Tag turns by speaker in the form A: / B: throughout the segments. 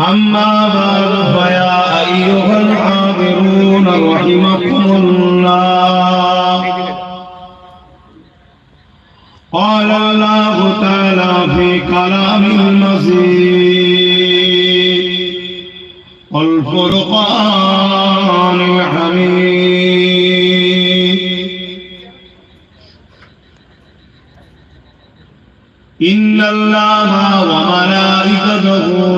A: أما بعد فيا أيها الحاضرون رحمكم الله. قال الله تعالى في كلام المزيد والفرقان الحميد إن الله وملائكته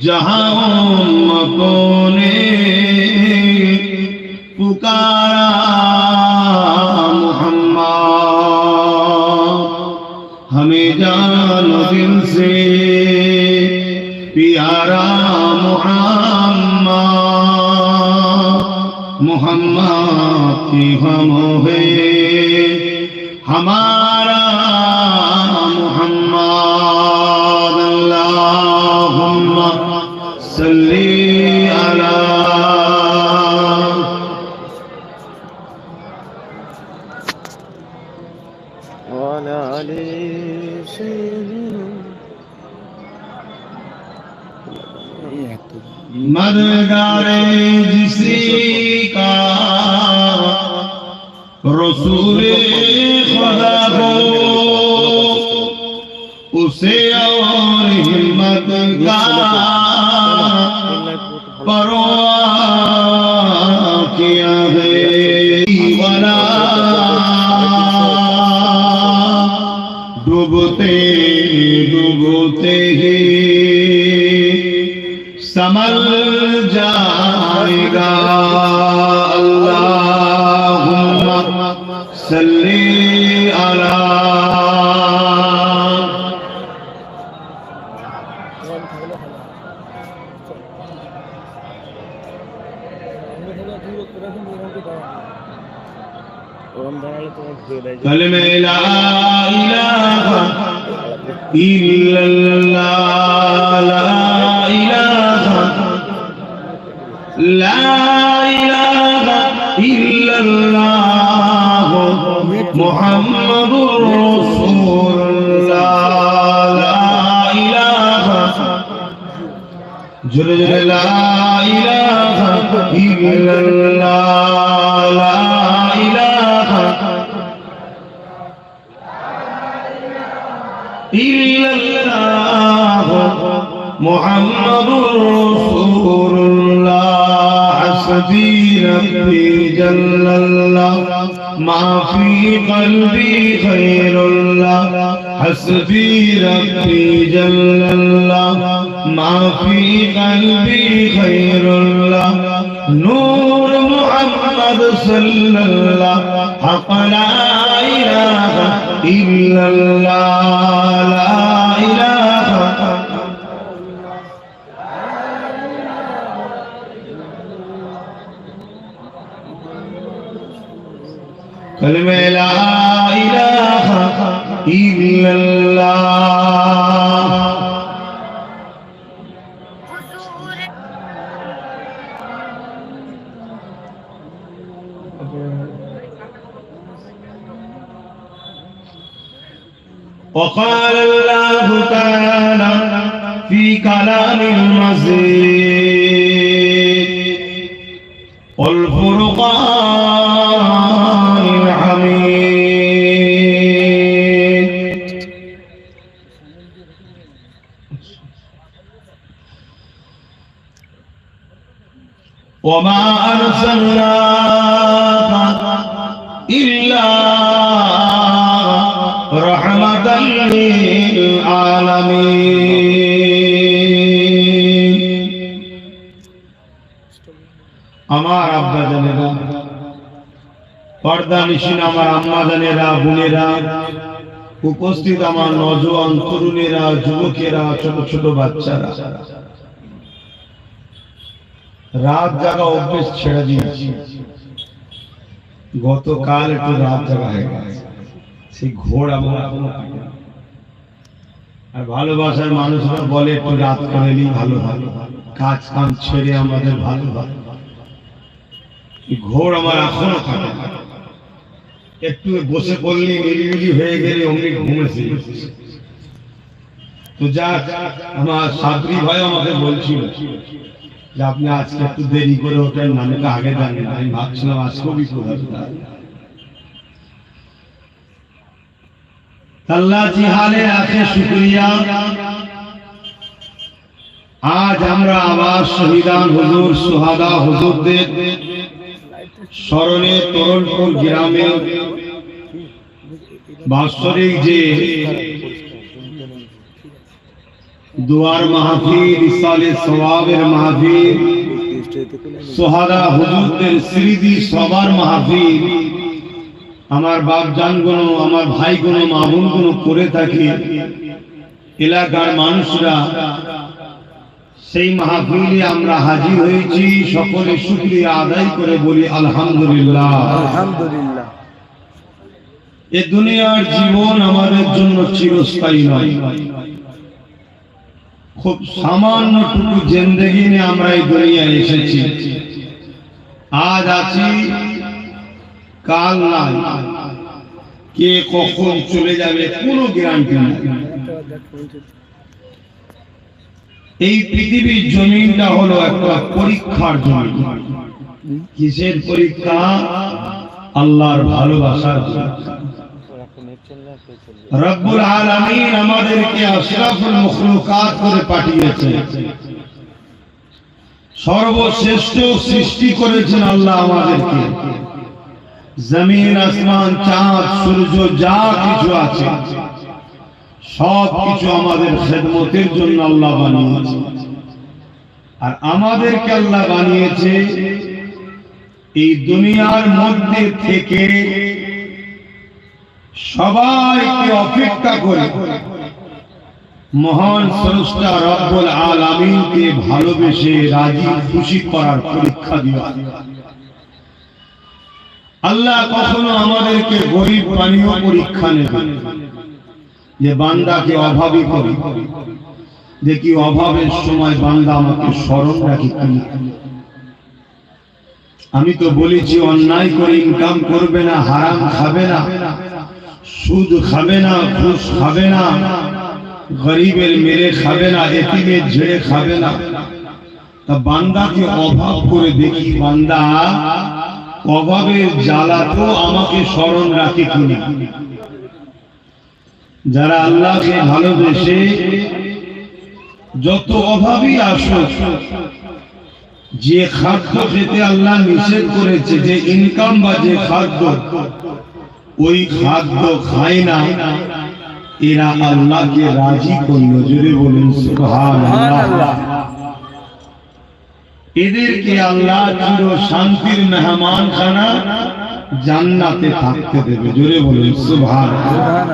A: جہاں مکوں نے پکارا محمد ہمیں جان دل سے پیارا محمد محمد کی ہم ہے ہمارا ڈوبتے ڈوبتے ہی سمل جائے گا۔ اللہ صلی علی إلا الله لا إله لا إله إلا الله محمد رسول الله لا إله جل لا إله إلا الله রব্বি জাল্লাল্লাহ মা ফি কলবি খায়রুল্লাহ হাসবি রব্বি জাল্লাল্লাহ মা ফি কলবি খায়রুল্লাহ নূর মুহাম্মদ সাল্লাল্লাহ, হক লা ইলাহা ইল্লাল্লাহ। লা ইলাহা إلا الله وقال الله تعالى في كلام المزيد وما أرسلناك إلا رحمة للعالمين আমার আব্বা জানেরা পর্দা নিশিন আমার আম্মা জানেরা বোনেরা উপস্থিত আমার নজওয়ান তরুণেরা যুবকেরা ছোট ছোট বাচ্চারা রাত জাগা অভ্যেস ছেড়ে দিয়েছি গতকাল একটু রাত জাগা হয়ে গেছে। সেই ঘোর আমার এখনও আর ভালোবাসার মানুষরা বলে, একটু রাত করে নিই ভালো ভালো কাজ কাম ছেড়ে আমাদের ভালো ভালো ঘোর আমার এখনও কাটে একটু বসে পড়লি নিরিবিলি হয়ে গেলে, অমনি ঘুমেছে তো যাক, আমার সাবরি ভাই আমাকে বলছিল যে আপনি আজকে একটু দেরি করে ওঠেন না আমাকে আগে জানেন আমি ভাবছিলাম আজকেও বিপদ আজ আমরা আবার শহীদান হুজুর, সোহাদা হুজুরদের স্মরণে তরণপুর গ্রামে বাৎসরিক যে দুয়ার মাহফিল ইসালে সওয়াবের মাহফিল সোহাদা হুজুরদের স্মৃতি সবার মাহফিল। আমার বাপ জানগুলো আমার ভাইগুলো মা বোনগুলো করে থাকি। এলাকার মানুষরা সেই মাহফিলে আমরা হাজির হয়েছি। সকলে শুক্রিয়া আদায় করে বলি আলহামদুলিল্লাহ।
B: আলহামদুলিল্লাহ।
A: এ দুনিয়ার জীবন আমাদের জন্য চিরস্থায়ী নয়। খুব সামান্যটুকু জিন্দগি নিয়ে আমরা এই দুনিয়ায় এসেছি। আজ আছি কাল নাই। কে কখন চলে যাবে কোনো গ্যারান্টি নেই। এই পৃথিবীর জমিনটা হলো একটা পরীক্ষার জমিন কিসের পরীক্ষা? আল্লাহর ভালোবাসার পরীক্ষা। রব্বুল আলামিন আমাদেরকে আশরাফুল মখলুকাত করে পাঠিয়েছে সর্বশ্রেষ্ঠ সৃষ্টি করেছেন আল্লাহ আমাদেরকে। জমিন, আসমান, চাঁদ, সূর্য, যা কিছু আছে, সব কিছু আমাদের খেদমতের জন্য আল্লাহ বানিয়েছে আর আমাদেরকে আল্লাহ বানিয়েছে এই দুনিয়ার মধ্যে থেকে সবাইকে অপেক্ষা করে। মহান স্রষ্টা রব্বুল আলামিনকে ভালোবেসে রাজি খুশি করার পরীক্ষা দেওয়া আল্লাহ কখনো আমাদেরকে গরিব বানিয়েও পরীক্ষা নেবে। যে বান্দাকে অভাবী করি। দেখি অভাবের সময় বান্দা আমাকে স্মরণ রাখি কিনা আমি তো বলেছি, অন্যায় করে ইনকাম করবে না, হারাম খাবে না। সুদ খাবে না, ঘুষ খাবে না, গরিবের মেরে খাবে না, এতিমের ঝেড়ে খাবে না। তা বান্দাকে অভাব করে দেখি, বান্দা অভাবের জ্বালাতেও আমাকে স্মরণ রাখে কিনা? যারা আল্লাহকে ভালোবেসে যত অভাবই আসুক, যে খাদ্য খেতে আল্লাহ নিষেধ করেছে, যে ইনকাম বা যে খাদ্য ওই খাদ্য খায় না। এরা আল্লাহকে রাজি করল জুড়ে বলুন, সুবহানাল্লাহ। এদেরকে আল্লাহ চির শান্তির মেহমান খানা জান্নাতে থাকতে দেবে, জোরে বলুন, সুবহানাল্লাহ।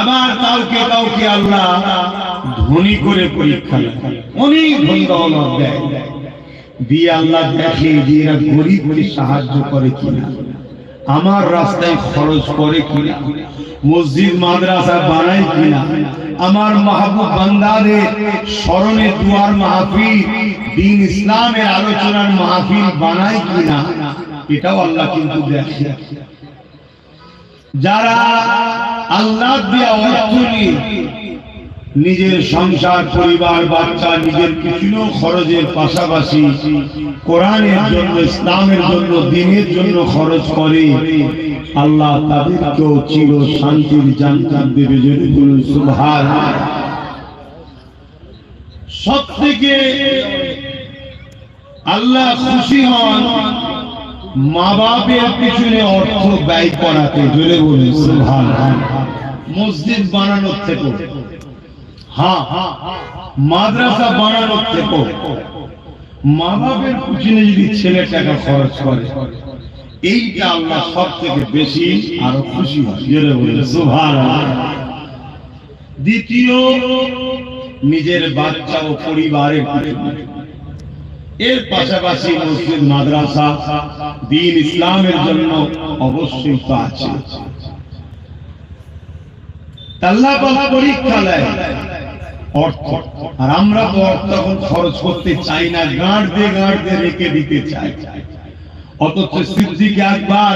A: আবার কাউকে কাউকে আল্লাহ ধনী করে পরীক্ষা। অনেক ধন দেয়। দিয়ে আল্লাহ দেখে যে এরা গরিবকে সাহায্য করে কিনা। আমার রাস্তায় খরচ করে কিনা? মসজিদ, মাদ্রাসা বানায় কিনা? আমার মাহবুব বান্দাদের স্মরণে দুয়ার মাহফিল, দিন ইসলামের আলোচনার মাহফিল বানায় কিনা? এটাও আল্লাহ কিন্তু দেখে। যারা আল্লাহ দিয়া অর্থ নিয়ে নিজের সংসার, পরিবার, বাচ্চা, নিজের বিভিন্ন খরচের পাশাপাশি কোরআনের জন্য, ইসলামের জন্য, দিনের জন্য খরচ করে। আল্লাহ তাদেরকেও চির শান্তির জান্নাত দেবে বলুন সব থেকে আল্লাহ খুশি হন মা বাপের পিছনে অর্থ ব্যয় করাতে, জোরে বলে সুবহান মসজিদ বানানোর থেকে। হ্যাঁ মাদ্রাসা বানানোর থেকে মা বাপের পিছনে যদি ছেলে টাকা খরচ করে, এইটা আল্লাহ সব থেকে বেশি আরও খুশি হয়। দ্বিতীয়, নিজের বাচ্চা ও পরিবারের এর পাশাপাশি মসজিদ, মাদ্রাসা দিন ইসলামের জন্য অবশ্যই তো আছে। পরীক্ষা দেয়। অর্থ। আর আমরা তো অর্থ এখন খরচ করতে চাই না রেখে দিতে চাই।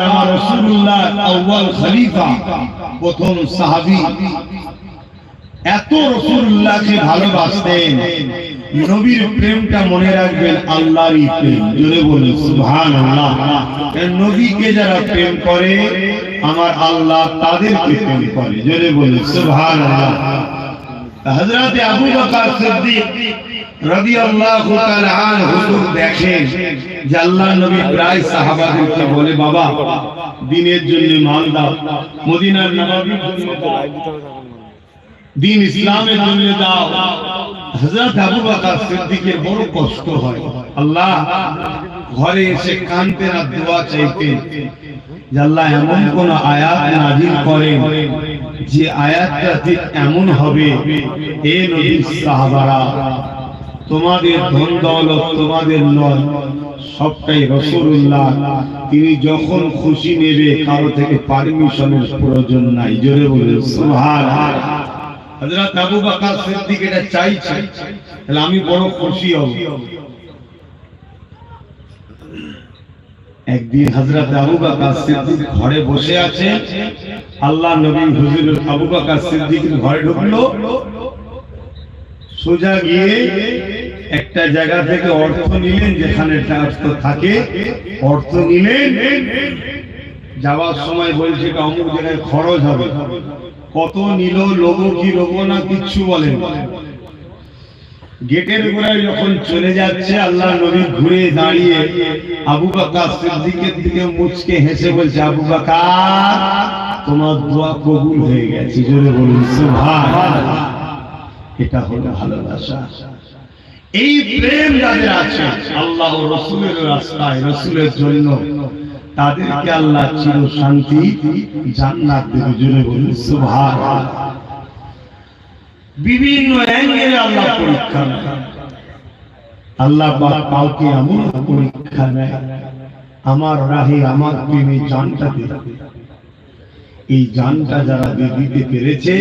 A: আমার নবীর প্রেমটা মনে রাখবেন নবীকে যারা প্রেম করে, আমার আল্লাহ তাদেরকে প্রেম করে। জোরে বলে আল্লাহ হযরত আবু বকর সিদ্দিক রাদিয়াল্লাহু তাআলা হুজুর দেখেন যে আল্লাহ নবী প্রায় সাহাবাদেরকে বলে, বাবা, দিনের জন্য মাল দাও। মদিনার নববীর দিন ইসলামের জন্য দাও। হযরত আবু বকর সিদ্দিকের বড় কষ্ট হয়। আল্লাহ ঘরে এসে কানতেন আর দোয়া চাইতেন যে আল্লাহ এমন কোন আয়াত নাজিল করেন যে আয়াতটা ঠিক এমন হবে, এ নবীর সাহাবারা, তোমাদের ধন দৌলত তোমাদের নয়, সবটাই রসুল্লাহ। তিনি যখন খুশি নেবে, কারও থেকে পারমিশনের প্রয়োজন নাই। জোরে বলে সুবহান হযরত আবু বকর সিদ্দিক এটা চাইছে। তাহলে আমি বড় খুশি হব। একদিন হযরত আবু বকর সিদ্দিক ঘরে বসে আছে, আল্লাহ নবী হুজুর আবু বকর সিদ্দিকের ঘরে ঢুকলো। সোজা গিয়ে একটা জায়গা থেকে অর্থ নিলেন, যেখানে অর্থ থাকে, অর্থ নিলেন। যাওয়ার সময় বলছে, অমুক জায়গায় খরচ হবে। কত নিল লোক কি লোক না কিচ্ছু বলেন। গেটের গোড়ায় যখন চলে যাচ্ছে, আল্লাহ নবী ঘুরে দাঁড়িয়ে আবু বাকার সিদ্দিকের দিকে মুচকে হেসে বলছে, আবু বাকার, তোমার দোয়া কবুল হয়ে গেছে। জোরে বলুন, সুবহানাল্লাহ। এটা হলো ভালোবাসা। এই প্রেম যাদের আছে, আল্লাহ রসুলের রাস্তায়, রসুলের জন্য তাদেরকে আল্লাহ চির শান্তি জান্নাত দেবে। জোরে বলুন, সুবহানাল্লাহ। বিভিন্ন অ্যাঙ্গেলে আল্লাহ পরীক্ষা নেয়। আল্লাহ পাক কাউকে এমন পরীক্ষা নেয়, আমার রাহে, আমার প্রেমে জানটা দেবে এই জানটা যারা দিতে পেরেছে,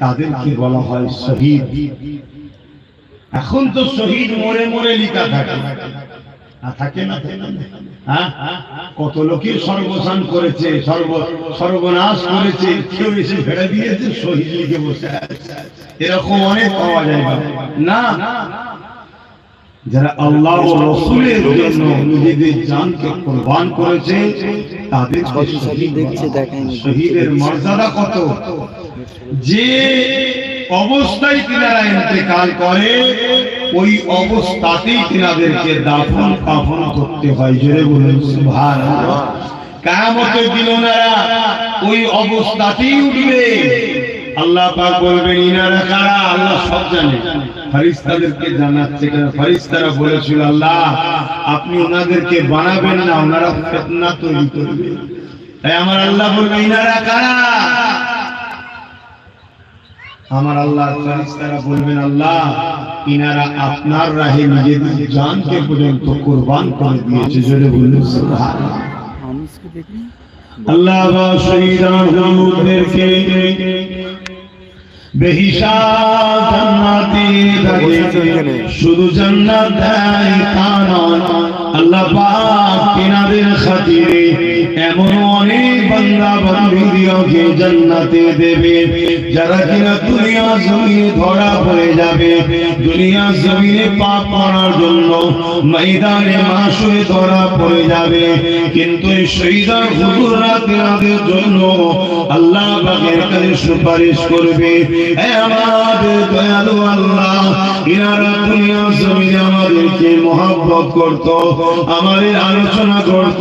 A: তাদেরকে বলা হয় শহীদ। এখন তো শহীদ মরে মরে লিখা থাকে। না থাকে না? হ্যাঁ? কত লোকের সর্বসান করেছে, সর্ব সর্বনাশ করেছে, কেউ এসে ফেলে দিয়েছে, শহীদ লিখে বসে এরকম অনেক পাওয়া যায়। না যারা আল্লাহ ও রসুলের জন্য নিজেদের জানকে কোরবান করেছে তাদের। শহীদের মর্যাদা কত? যে অবস্থায় তিনারা ইন্তেকাল করে ওই অবস্থাতেই তিনাদেরকে দাফন কাফন করতে হয়। জোরে বলুন সুবহানাল্লাহ। কায়ামতের দিন ওনারা ওই অবস্থাতেই উঠবে। আল্লাহ পাক বলবেন ইনারা কারা? আল্লাহ সব জানে। ফারিস্তাদেরকে জানাচ্ছে কারণ ফারিস্তারা বলেছিল আল্লাহ আপনি ওনাদেরকে বানাবেন না ওনারা ফেতনা তৈরি করবে। তাই আমার আল্লাহ বলবে ইনারা কারা? আমার আল্লাহ ফারিস্তারা বলবেন আল্লাহ ইনারা আপনার রাহে নিজেদের জানকে পর্যন্ত কোরবান করে দিয়েছে। জোরে বলুন সুবহানাল্লাহ। আল্লাহ বা শহীদান থাকে শুধু জান্নাত দেয় তা নয়। আল্লাহ পাক খাতিরে এমন অনেক বান্দা বান্দিদিওকে জান্নাতে দেবে, যারা কিনা দুনিয়া জমিনে ধরা পড়ে যাবে। দুনিয়া জমিনে পাপ করার জন্য ময়দানে মাসে ধরা পড়ে যাবে। কিন্তু এই শহীদার হুজুররা তিনাদের জন্য আল্লাহ পাকের কাছে সুপারিশ করবে হে আমাদের দয়ালু আল্লাহ ইনারা দুনিয়া জমিনে আমাদেরকে মহাব্বত করত আমাদের আলোচনা করত,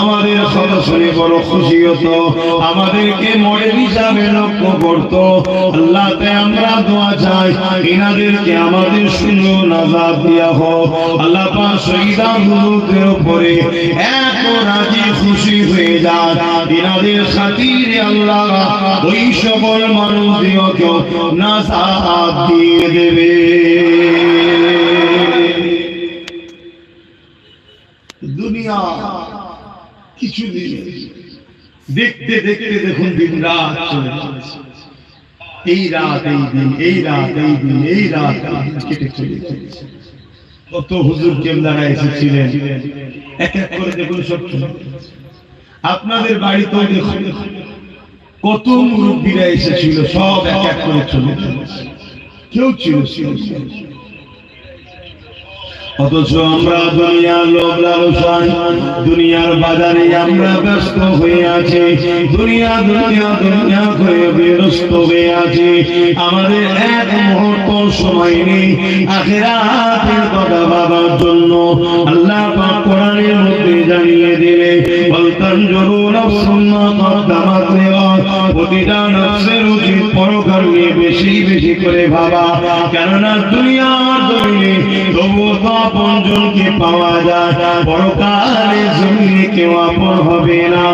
A: আমাদের কথা শুনে বড় খুশি হতো, আমাদেরকে মডেল হিসাবে লক্ষ্য করত। আল্লাহ তাই আমরা দোয়া চাই ইনাদেরকে আমাদের সুন্দর নাজাব দিয়া হোক। আল্লাহ পাক শহীদা উপরে এত রাজি খুশি হয়ে যায় ইনাদের খাতিরে আল্লাহ ওই সকল মানুষদিওকে নাজাব দিয়ে দেবে। দুনিয়া কিছু দিন দেখতে দেখতে দেখুন দিন রাত চলে এই রাত, এই দিন, এই রাত, এই দিন, এই রাত কেটে চলে কত হুজুর কেমদারা এসেছিলেন এক এক করে দেখুন সব। আপনাদের বাড়িতেও দেখুন, কত মুরব্বীরা এসেছিল, সব এক এক করে চলে। কেউ ছিল ছিল ছিল। অথচ আমরা দুনিয়ার লোভ লালসায়, দুনিয়ার বাজারে আমরা ব্যস্ত হয়ে আছি। দুনিয়া দুনিয়া দুনিয়া হয়ে ব্যস্ত হয়ে আছি। আমাদের এক মুহূর্ত সময় নেই। আখেরাতের কথা ভাবার জন্য আল্লাহ পাক কোরআনের মধ্যে জানিয়ে দিলে বলতাম, জরুর সুন্না কদ্দামাত নেওয়া। প্রতিটা নফসের উচিত পরকাল নিয়ে বেশি বেশি করে ভাবা। কেননা দুনিয়ার জমিনে তবুও তো আপন পাওয়া যায়। পরকালে জমিনে কেউ আপন হবে না।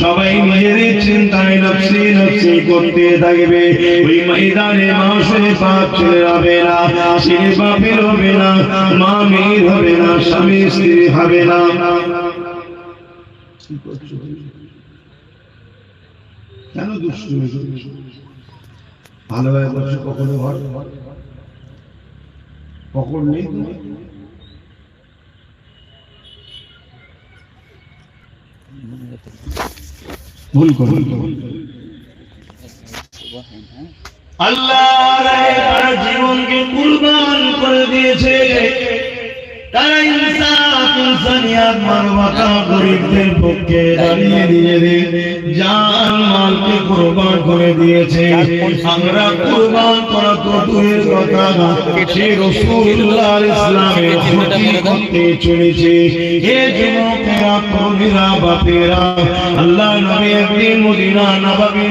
A: সবাই নিজেদের চিন্তায় নফসি নফসি করতে থাকবে। ওই ময়দানে মানুষের পাপ ছেড়ে হবে না। ছেলে বাপের হবে না, মা মেয়ের হবে না স্বামী স্ত্রী হবে না। কেন দুষ্ট ভালোভাবে বলছো কখনো ঘর? কখন নেই ভুল করো আল্লাহ জীবনকে কুরবান করে দিয়েছে। ইনসানিয়াত মানবতা গরিবদের পক্ষে দাঁড়িয়ে জান মালকে করে দিয়েছে, আমরা করা তো কথা না। সে করতে চলেছে। হে যুবকেরা তরুণীরা বাপেরা আল্লাহ নবী একদিন মদিনা নবাবী